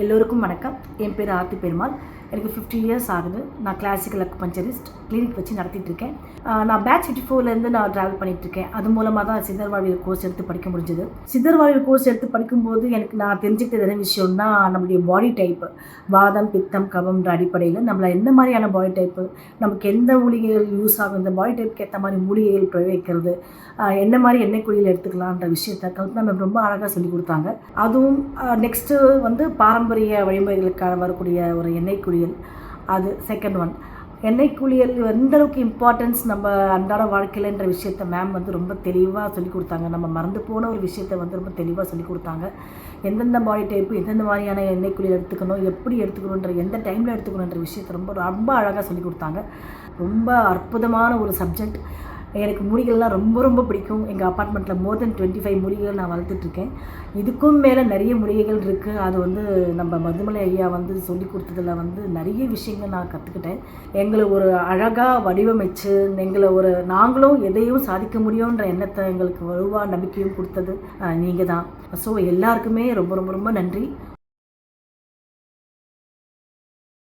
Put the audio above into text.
எல்லோருக்கும் வணக்கம். என் பேர் ஆர்த்தி பெருமாள். எனக்கு ஃபிஃப்டி இயர்ஸ் ஆகுது. நான் கிளாசிக்கல் அக்குபஞ்சரிஸ்ட் கிளினிக் வச்சு நடத்திட்டு இருக்கேன் நான் பேட்ச் ஃபிஃப்டி ஃபோர்லேருந்து நான் ட்ராவல் பண்ணிகிட்ருக்கேன் இருக்கேன் அது மூலமாக தான் சித்தர் வாழ்வியல் கோர்ஸ் எடுத்து படிக்க முடிஞ்சது. சித்தர் வாழ்வியல் கோர்ஸ் எடுத்து படிக்கும்போது எனக்கு நான் தெரிஞ்சுக்கிட்டது என்ன விஷயம்னா நம்மளுடைய பாடி டைப்பு வாதம் பித்தம் கவம்ன்ற அடிப்படையில் நம்மள எந்த மாதிரியான பாடி டைப்பு நமக்கு எந்த மூலிகைகள் யூஸ் ஆகும் இந்த பாடி டைப்புக்கு ஏற்ற மாதிரி மூலிகைகள் பிரயோகிக்கிறது என்ன மாதிரி எண்ணெய் குழியில் எடுத்துக்கலான்ற விஷயத்த கல்பனா மேம் ரொம்ப அழகாக சொல்லி கொடுத்தாங்க. அதுவும் நெக்ஸ்ட்டு வந்து பாரம்பரிய வழிமுறைகளுக்கான வரக்கூடிய ஒரு எண்ணெய் குளியல். அது செகண்ட் ஒன் எண்ணெய் குளியல் எந்தளவுக்கு இம்பார்ட்டன்ஸ் நம்ம அன்றாட வாழ்க்கையிலன்ற விஷயத்த மேம் வந்து ரொம்ப தெளிவாக சொல்லி கொடுத்தாங்க. நம்ம மறந்து போன ஒரு விஷயத்த வந்து ரொம்ப தெளிவாக சொல்லி கொடுத்தாங்க. எந்தெந்த பாடி டைப்பு எந்தெந்த மாதிரியான எண்ணெய் குளியல் எடுத்துக்கணும் எப்படி எடுத்துக்கணுன்ற எந்த டைமில் எடுத்துக்கணுன்ற விஷயத்த ரொம்ப ரொம்ப அழகாக சொல்லி கொடுத்தாங்க. ரொம்ப அற்புதமான ஒரு சப்ஜெக்ட் எனக்கு முடிகள்லாம் ரொம்ப ரொம்ப பிடிக்கும். எங்கள் அப்பார்ட்மெண்ட்டில் மோர் தென் டுவெண்ட்டி ஃபைவ் மூலிகைகள் நான் வளர்த்துட்ருக்கேன். இதுக்கும் மேலே நிறைய மூலிகைகள் இருக்குது அது வந்து நம்ம மருதுமலை ஐயா வந்து சொல்லி கொடுத்ததில் வந்து நிறைய விஷயங்கள் நான் கற்றுக்கிட்டேன் எங்களை ஒரு அழகாக வடிவமைச்சு எங்களை ஒரு நாங்களும் எதையும் சாதிக்க முடியுன்ற எண்ணத்தை எங்களுக்கு வலுவாக நம்பிக்கையும் கொடுத்தது நீங்கள் தான் ஸோ எல்லாருக்குமே ரொம்ப ரொம்ப ரொம்ப நன்றி.